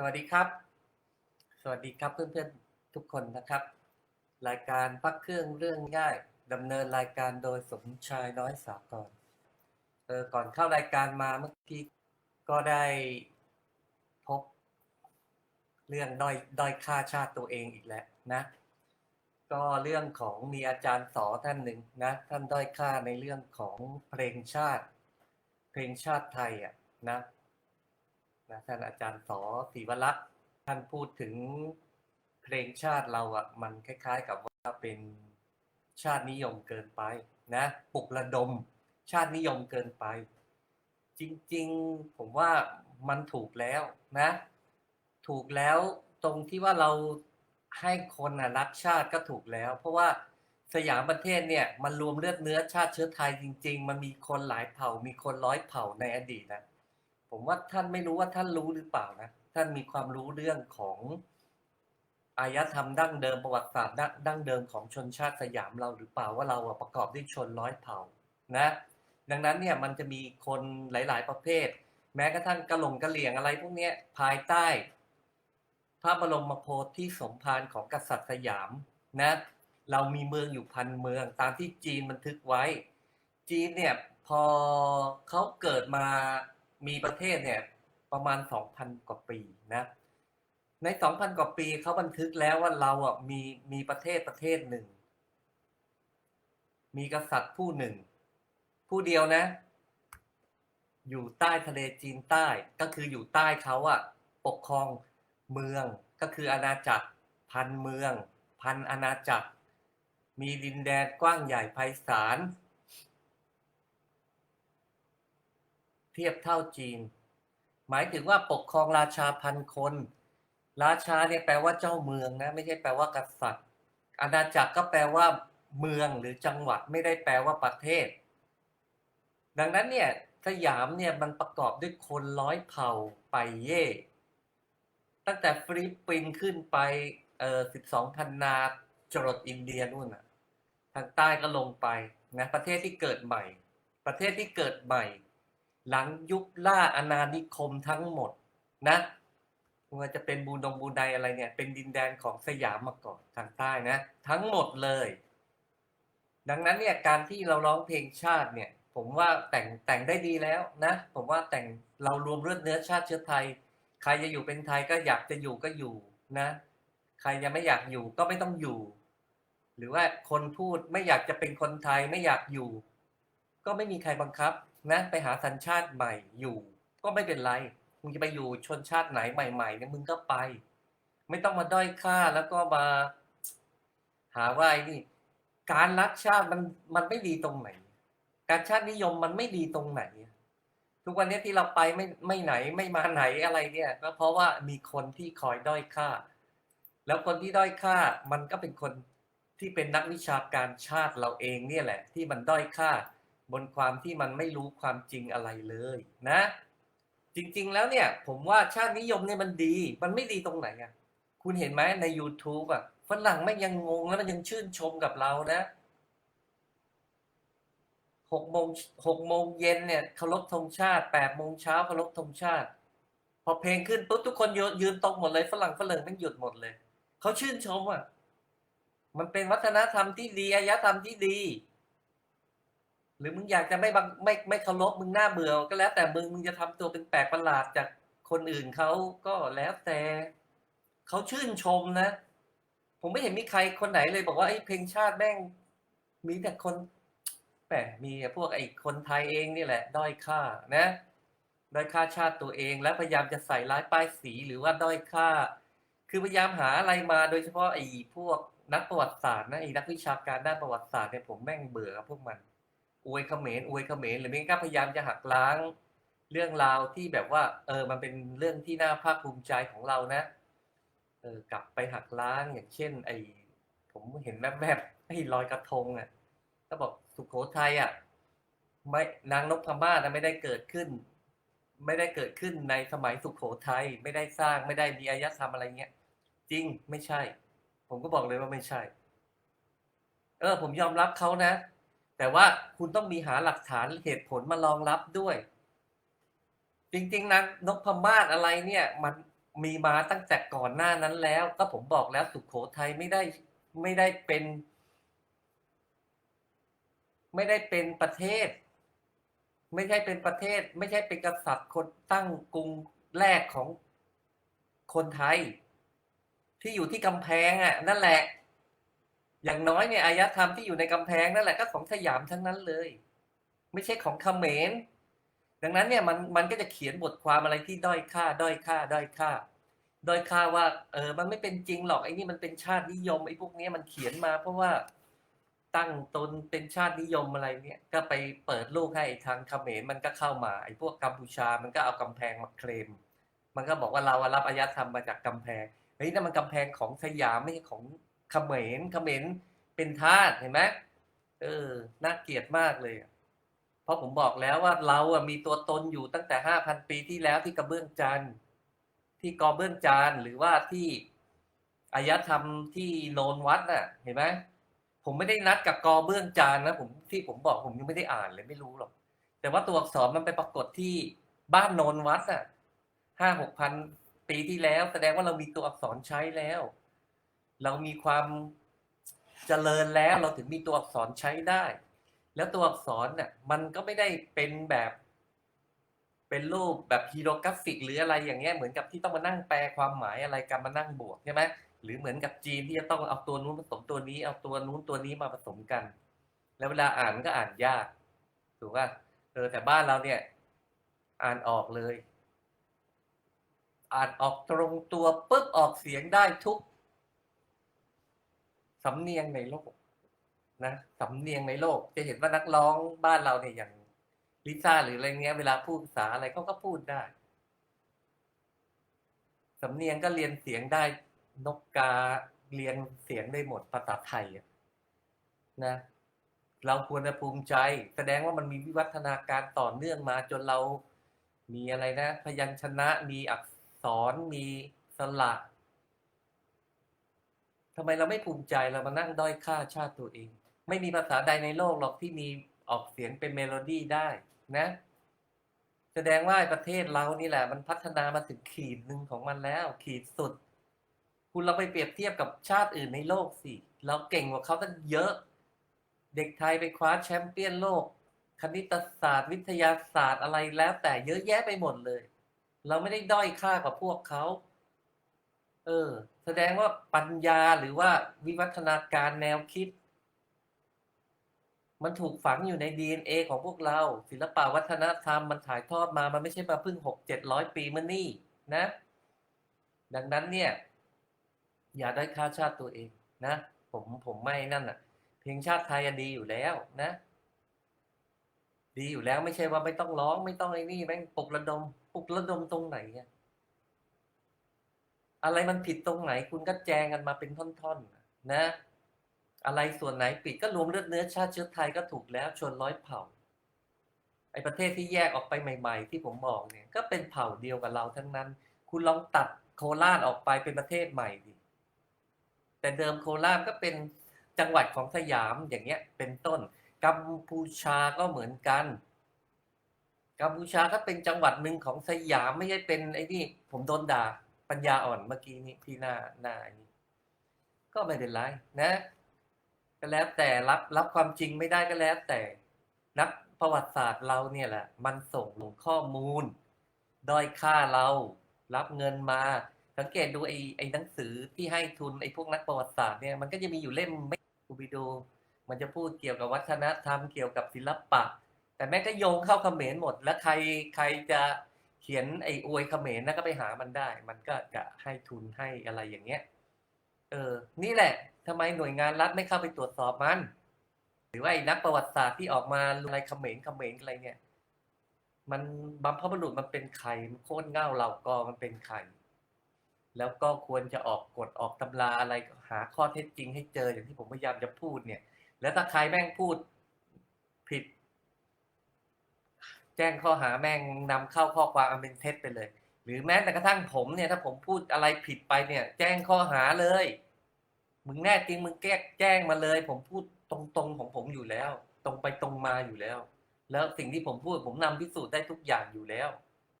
สวัสดีครับ สวัสดีครับเพื่อนๆทุกคนนะครับ รายการพักเครื่องเรื่องง่ายดำเนินรายการโดยสมชายน้อยสากรเออก่อนเข้ารายการมาเมื่อกี้ก็ได้พบเรื่องด้อยด้อยค่าชาติตัวเองอีกแล้วนะ ก็เรื่องของมีอาจารย์สอท่านหนึ่งนะ ท่านด้อยค่าในเรื่องของเพลงชาติ เพลงชาติไทยอะนะ นะท่านอาจารย์สอศรีวรักษ์ท่านพูดถึงเพลงชาติเราอะมันคล้ายๆ กับว่าเป็นชาตินิยมเกินไปนะปลุกระดมชาตินิยมเกินไป จริงๆผมว่ามันถูกแล้วนะ ถูกแล้วตรงที่ว่าเราให้คนนะรักชาติก็ถูกแล้ว เพราะว่าสยามประเทศเนี่ยมันรวมเลือดเนื้อชาติเชื้อไทยจริง ๆ มันมีคนหลายเผ่า มีคนร้อยเผ่าในอดีตนะ ผมว่าท่านไม่รู้ว่าท่านรู้หรือเปล่านะท่านมีความรู้เรื่องของอารยธรรมดั้งเดิมประวัติศาสตร์ดั้งเดิมของชนชาติสยามเราหรือเปล่าว่าเราประกอบด้วยชนร้อยเผ่านะ ดังนั้นเนี่ยมันจะมีคนหลาย ๆ ประเภท แม้กระทั่งกะหลงกะเหลี่ยงอะไรพวกนี้ภายใต้ พระบรมโพธิสมภารของกษัตริย์สยามนะเรามีเมืองอยู่พันเมืองตามที่จีนบันทึกไว้ จีนเนี่ยพอเขาเกิดมา มีประเทศเนี่ยประมาณสองพันกว่าปีนะในสองพันกว่าปีเขาบันทึกแล้วว่าเราอะมีมีประเทศประเทศหนึ่ง มีกษัตริย์ผู้หนึ่ง ผู้เดียวนะ อยู่ใต้ทะเลจีนใต้ก็คืออยู่ใต้เขาอะปกครองเมืองก็คืออาณาจักรพันเมือง พันอาณาจักร มีดินแดนกว้างใหญ่ไพศาล ทียบเท่าจีน หมายถึงว่าปกครองราชาพันคน ราชาเนี่ยแปลว่าเจ้าเมืองนะไม่ใช่แปลว่ากษัตริย์ อาณาจักรก็แปลว่า เมืองหรือจังหวัดไม่ได้แปลว่าประเทศ ดังนั้นเนี่ยสยามเนี่ยมันประกอบด้วยคนร้อยเผ่าไปเย่ตั้งแต่ฟิลิปปินขึ้นไปเออสิบสองพันนาจรดอินเดียนู่นน่ะ ทางใต้ก็ลงไปนะประเทศที่เกิดใหม่ ประเทศที่เกิดใหม่ หลังยุคล่าอาณานิคมทั้งหมดนะว่าจะเป็นบูนดงบูไดอะไรเนี่ย เป็นดินแดนของสยามมาก่อนทางใต้นะ ทั้งหมดเลย ดังนั้นเนี่ยการที่เราร้องเพลงชาติเนี่ย ผมว่าแต่งแต่งได้ดีแล้วนะ ผมว่าแต่งเรารวมเลือดเนื้อชาติเชื้อไทย ใครจะอยู่เป็นไทยก็อยากจะอยู่ก็อยู่นะ ใครยังไม่อยากอยู่ก็ไม่ต้องอยู่ หรือว่าคนพูดไม่อยากจะเป็นคนไทยไม่อยากอยู่ ก็ไม่มีใครบังคับ นะไปหาสัญชาติใหม่อยู่ ก็ไม่เป็นไรมึงจะไปอยู่ชนชาติไหนใหม่ๆเนี่ยมึงก็ไป ไม่ต้องมาด้อยค่าแล้วก็มาหาว่าไอ้นี่การรักชาติมันมันไม่ดีตรงไหน การชาตินิยมมันไม่ดีตรงไหน ทุกวันนี้ที่เราไปไม่ไม่ไหนไม่มาไหนอะไรเนี่ย ก็เพราะว่ามีคนที่คอยด้อยค่า แล้วคนที่ด้อยค่ามันก็เป็นคนที่เป็นนักวิชาการชาติเราเองเนี่ยแหละ ที่มันด้อยค่า บนความที่มันไม่รู้ความจริงอะไรเลยนะ จริงๆแล้วเนี่ย ผมว่าชาตินิยมเนี่ยมันดี มันไม่ดีตรงไหนอะคุณเห็นไหมใน YouTube อะฝรั่งไม่ยังงงแล้วมันยังชื่นชมกับเรานะหกโมงหกโมงเย็นเนี่ยเคารพธงชาติแปดโมงเช้าเคารพธงชาติ พอเพลงขึ้นปุ๊บทุกคนยืนยืนตรงหมดเลยฝรั่งฝรั่งมันหยุดหมดเลยเขาชื่นชมอะมันเป็นวัฒนธรรมที่ดีอารยธรรมที่ดี หรือมึงอยากจะไม่บังไม่ไม่เคารพมึงหน้าเบื่อก็แล้วแต่มึงมึงจะทำตัวเป็นแปลกประหลาดจากคนอื่นเขาก็แล้วแต่เขาชื่นชมนะ ผมไม่เห็นมีใครคนไหนเลยบอกว่าไอ้เพลงชาติแม่งมีแต่คนแหมมีพวกไอ้คนไทยเองนี่แหละ ด้อยค่านะ ด้อยค่าชาติตัวเอง แล้วพยายามจะใส่ร้ายป้ายสีหรือว่าด้อยค่า คือพยายามหาอะไรมาโดยเฉพาะไอ้พวกนักประวัติศาสตร์นะไอ้นักวิชาการด้านประวัติศาสตร์เนี่ยผมแม่งเบื่อพวกมัน อวยเขมรอวยเขมรหรือไม่ก็พยายามจะหักล้างเรื่องราวที่แบบว่า เออ มันเป็นเรื่องที่น่าภาคภูมิใจของเรานะ เออกลับไปหักล้างอย่างเช่น ไอผมเห็นแวบๆไอ้ลอยกระทงอะก็บอกสุโขทัยอะไม่นางนพม่าศไม่ได้เกิดขึ้น ไม่ได้เกิดขึ้นในสมัยสุโขทัยไม่ได้สร้างไม่ได้มีอารยธรรมอะไรเงี้ยจริงไม่ใช่ ผมก็บอกเลยว่าไม่ใช่ เออ ผมยอมรับเขานะ แต่ว่าคุณต้องมีหาหลักฐานเหตุผลมารองรับด้วย จริงๆนะนกพมาอะไรเนี่ย มันมีมาตั้งแต่ก่อนหน้านั้นแล้ว ก็ผมบอกแล้วสุขโขทัยไม่ได้ไม่ได้เป็น ไม่ได้เป็นประเทศ ไม่ใช่เป็นประเทศ ไม่ใช่เป็นกษัตริย์คนตั้งกรุงแรกของคนไทย ที่อยู่ที่กำแพงอะ นั่นแหละ อย่างน้อยเนี่ยอารยธรรมที่อยู่ในกำแพงนั่นแหละก็ของสยามทั้งนั้นเลย ไม่ใช่ของเขมรดังนั้นเนี่ยมันมันก็จะเขียนบทความอะไรที่ด้อยค่า ด้อยค่า ด้อยค่า ด้อยค่าว่า เออมันไม่เป็นจริงหรอกไอ้นี่มันเป็นชาตินิยมไอ้พวกนี้มันเขียนมา เพราะว่าตั้งตนเป็นชาตินิยมอะไรเนี่ยก็ไปเปิดลูกให้ทางเขมรมันก็เข้ามาไอ้พวกกัมพูชามันก็เอากำแพงมาเคลม มันก็บอกว่าเราอะรับอารยธรรมมาจากกำแพงเฮ้ยนั่นมันกำแพงของสยามไม่ใช่ของ เขมรเขมรเป็นทาสเห็นไหมเออน่าเกลียดมากเลย เพราะผมบอกแล้วว่าเราอะมีตัวตนอยู่ตั้งแต่ห้าพันปีที่แล้วที่กระเบื้องจันทร์ที่กอเบื้องจานหรือว่าที่อายธรรมที่โนนวัดน่ะ เห็นไหมผมไม่ได้นัดกับกอเบื้องจานนะผมที่ผมบอกผมยังไม่ได้อ่านเลยไม่รู้หรอก แต่ว่าตัวอักษรมันไปปรากฏที่บ้านโนนวัดอะห้าหกพันปีที่แล้ว แสดงว่าเรามีตัวอักษรใช้แล้ว เรามีความเจริญแล้วเราถึงมีตัวอักษรใช้ได้ แล้วตัวอักษรเนี่ยมันก็ไม่ได้เป็นแบบ เป็นรูปแบบฮีโรกราฟิก หรืออะไรอย่างเงี้ยเหมือนกับที่ต้องมานั่งแปลความหมายอะไรกันมานั่งบวกใช่ไหมหรือเหมือนกับจีนที่จะต้องเอาตัวนู้นผสมตัวนี้ เอาตัวนู้นตัวนี้มาผสมกัน แล้วเวลาอ่านก็อ่านยากถูกป่ะเออแต่บ้านเราเนี่ย อ่านออกเลย อ่านออกตรงตัวปุ๊บออกเสียงได้ทุก สำเนียงในโลกนะสำเนียงในโลก จะเห็นว่านักร้องบ้านเราเนี่ยอย่างลิซ่าหรืออะไรเงี้ยเวลาพูดภาษาอะไรเขาก็พูดได้สำเนียงก็เรียนเสียงได้นกกาเรียนเสียงได้หมดภาษาไทยนะ เราควรจะภูมิใจ แสดงว่ามันมีวิวัฒนาการต่อเนื่องมาจนเรามีอะไรนะ พยัญชนะมีอักษรมีสระ ทำไมเราไม่ภูมิใจเรามานั่งด้อยค่าชาติตัวเอง ไม่มีภาษาใดในโลกหรอกที่มีออกเสียงเป็นเมโลดี้ได้นะ แสดงว่าประเทศเรานี่แหละ มันพัฒนามาถึงขีดหนึ่งของมันแล้ว ขีดสุด คุณเราไปเปรียบเทียบกับชาติอื่นในโลกสิเราเก่งกว่าเขาตั้งเยอะ เด็กไทยไปคว้าแชมป์เปี้ยนโลก คณิตศาสตร์วิทยาศาสตร์อะไรแล้ว แต่เยอะแยะไปหมดเลย เราไม่ได้ด้อยค่ากว่าพวกเขา เออ แสดงว่าปัญญาหรือว่าวิวัฒนาการแนวคิด มันถูกฝังอยู่ใน DNA ของพวกเรา ศิลปะวัฒนธรรมมันถ่ายทอดมา มันไม่ใช่มาเพิ่งหกเจ็ดร้อยปีมานี่นะ ดังนั้นเนี่ย อย่าได้อยค่าชาติตัวเองนะ ผมผมไม่นั่นน่ะ เพลงชาติไทยดีอยู่แล้วนะ ดีอยู่แล้วไม่ใช่ว่าไม่ต้องร้อง ไม่ต้องไอ้นี่แม่งปลุกระดมปลุกระดมตรงไหนอะ อะไรมันผิดตรงไหน คุณก็แจงกันมาเป็นท่อนๆนะ อะไรส่วนไหนปิดก็รวมเลือดเนื้อชาติเชื้อไทยก็ถูกแล้วชนร้อยเผ่าไอ้ประเทศที่แยกออกไปใหม่ ๆ ที่ผมบอกเนี่ย ก็เป็นเผ่าเดียวกับเราทั้งนั้น คุณลองตัดโคราชออกไปเป็นประเทศใหม่ดิแต่เดิมโคราชก็เป็นจังหวัดของสยามอย่างเงี้ย เป็นต้น กัมพูชาก็เหมือนกันกัมพูชาก็เป็นจังหวัดหนึ่งของสยามไม่ใช่เป็นไอ้นี่ผมโดนด่า ปัญญาอ่อนเมื่อกี้นี้ที่หน้าหน้านี้ก็ไม่เป็นไรนะ ก็แล้วแต่รับรับความจริงไม่ได้ก็แล้วแต่นักประวัติศาสตร์เราเนี่ยแหละ มันส่งข้อมูล ด้อยค่าเรา รับเงินมา สังเกตดูไอ้ไอ้หนังสือที่ให้ทุนไอ้พวกนักประวัติศาสตร์เนี่ยมันก็จะมีอยู่เล่มไม่กูไปดูมันจะพูดเกี่ยวกับวัฒนธรรมเกี่ยวกับศิลปะ แต่แม่ก็โยงเข้าเขมรหมด แล้วใครใครจะ ขียนไอ้อวยเขมรนะก็ไปหามันได้ มันก็จะให้ทุนให้อะไรอย่างเงี้ย เออ นี่แหละทำไมหน่วยงานรัฐไม่เข้าไปตรวจสอบมัน หรือว่าไอ้นักประวัติศาสตร์ที่ออกมาอะไรเขมรเขมรอะไรเนี่ย มันบัมพบุรุษมันเป็นใครมันโค่นเง่าเหล่ากอมันเป็นใคร แล้วก็ควรจะออกกฎออกตำราอะไรหาข้อเท็จจริงให้เจออย่างที่ผมพยายามจะพูดเนี่ย แล้วถ้าใครแม่งพูดผิด แจ้งข้อหาแม่งนำเข้าข้อความอันเป็นเท็จไปเลย หรือแม้แต่กระทั่งผมเนี่ยถ้าผมพูดอะไรผิดไปเนี่ย แจ้งข้อหาเลย มึงแน่จริงมึงแก้แจ้งมาเลย ผมพูดตรงๆของผมอยู่แล้ว ตรงไปตรงมาอยู่แล้ว แล้วสิ่งที่ผมพูดผมนำพิสูจน์ได้ทุกอย่างอยู่แล้ว